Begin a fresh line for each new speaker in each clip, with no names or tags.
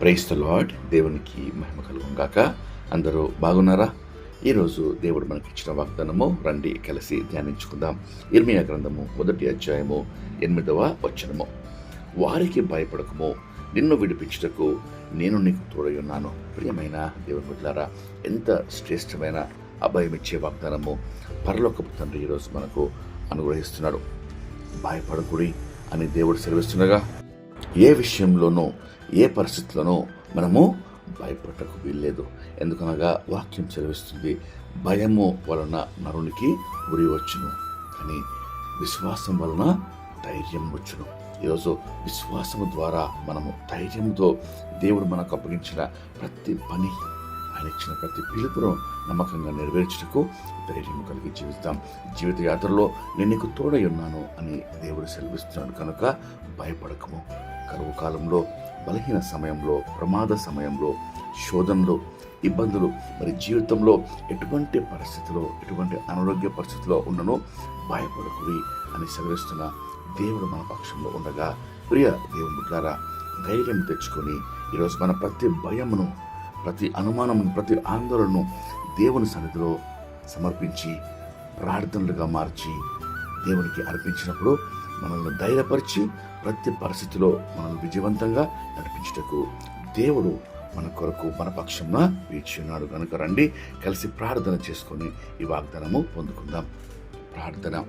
Price the lord దేవునికి మహిమ కలుగుగాక అందరూ బాగున్నారా? ఈరోజు దేవుడు మనకి ఇచ్చిన వాగ్దానము రండి కలిసి ధ్యానించుకుందాం. ఇర్మియా గ్రంథము మొదటి అధ్యాయము ఎనిమిదవ వచనము. వారికి భయపడకము నిన్ను విడిపించుటకు నేను నీకు తోడై ఉన్నాను. ప్రియమైన దేవుని బిడ్డారా ఎంత శ్రేష్టమైన అభయమిచ్చే వాగ్దానము పరలోకపు తండ్రి ఈరోజు మనకు అనుగ్రహిస్తున్నాడు. భయపడకుడి అని దేవుడు సెలవిస్తుండగా ఏ విషయంలోనూ ఏ పరిస్థితుల్లోనూ మనము భయపడటకు వీల్లేదు. ఎందుకనగా వాక్యం చదివిస్తుంది భయము వలన నరునికి ఉరి వచ్చును కానీ విశ్వాసం వలన ధైర్యం వచ్చును. ఈరోజు విశ్వాసము ద్వారా మనము ధైర్యంతో దేవుడు మనకు అప్పగించిన ప్రతి పని ఆయన ఇచ్చిన ప్రతి పిలుపును నమ్మకంగా నెరవేర్చుటకు ధైర్యం కలిగి జీవిస్తాం జీవిత యాత్రలో నేను నీకు తోడై ఉన్నాను అని దేవుడు సెలవిస్తున్నాడు. కనుక భయపడకము. కరువు కాలంలో బలహీన సమయంలో ప్రమాద సమయంలో శోధనలో ఇబ్బందులు మరి జీవితంలో ఎటువంటి పరిస్థితిలో ఎటువంటి అనారోగ్య పరిస్థితిలో ఉన్ననో భయపడకుడి అని సెలవిస్తున్న దేవుడు మన పక్షంలో ఉండగా ప్రియ దేవుని బిడ్డారా ధైర్యం తెచ్చుకొని ఈరోజు మన ప్రతి భయమును ప్రతి అనుమానమును ప్రతి ఆందోళనను దేవుని సన్నిధిలో సమర్పించి ప్రార్థనలుగా మార్చి దేవునికి అర్పించినప్పుడు మనల్ని ధైర్యపరిచి ప్రతి పరిస్థితిలో మనల్ని విజయవంతంగా నడిపించుటకు దేవుడు మన కొరకు మన పక్షంన వీచి ఉన్నాడు. కనుక రండి కలిసి ప్రార్థన చేసుకొని ఈ వాగ్దానము పొందుకుందాం. ప్రార్థన.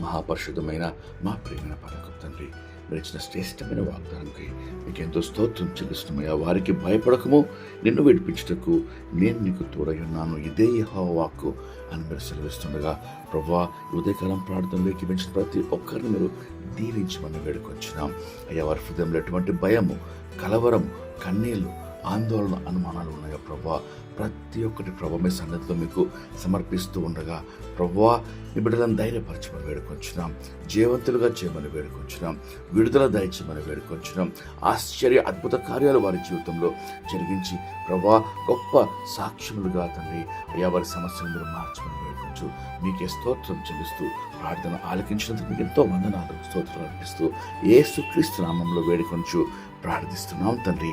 మహాపరిశుద్ధమైన మా ప్రేమైన పరక తండ్రి మీరు ఇచ్చిన శ్రేష్టమైన వాగ్దానంకి మీకు ఎంతో స్తోత్రం చెల్లిస్తున్నాయా వారికి భయపడకము నిన్ను విడిపించుటకు నేను నీకు తోడై ఉన్నాను. ఇదే యెహోవా వాక్కు అని మీరు సెలవిస్తుండగా ప్రభా ఉదయకాలం ప్రార్థనలోకి పెంచిన ప్రతి ఒక్కరిని మీరు దీవించమని వేడుకొచ్చినాం అయ్యా వారి హృదయంలో ఎటువంటి భయము కలవరం కన్నీళ్ళు ఆందోళన అనుమానాలు ఉన్నాయో ప్రభా? ప్రతి ఒక్కటి ప్రభా మీ సన్నిధిలో మీకు సమర్పిస్తూ ఉండగా ప్రభా మీ బిడ్డలను ధైర్యపరచమని వేడుకొంచున్నాం. జీవంతులుగా చేయమని వేడుకొంచున్నాం. విడుదల దయచేయమని వేడుకొంచున్నాం. ఆశ్చర్య అద్భుత కార్యాలు వారి జీవితంలో జరిగించి ప్రభా గొప్ప సాక్ష్యములుగా తండ్రి అయ్యా వారి సమస్యలు మీరు మార్చమని వేడుకొంచు. మీకే స్తోత్రం చెల్లిస్తూ ప్రార్థన ఆలకించినందుకు మీకు ఎంతో వందనాలు స్తోత్రం అర్పిస్తూ ఏసుక్రీస్తు నామంలో వేడుకొంచు ప్రార్థిస్తున్నాం తండ్రి.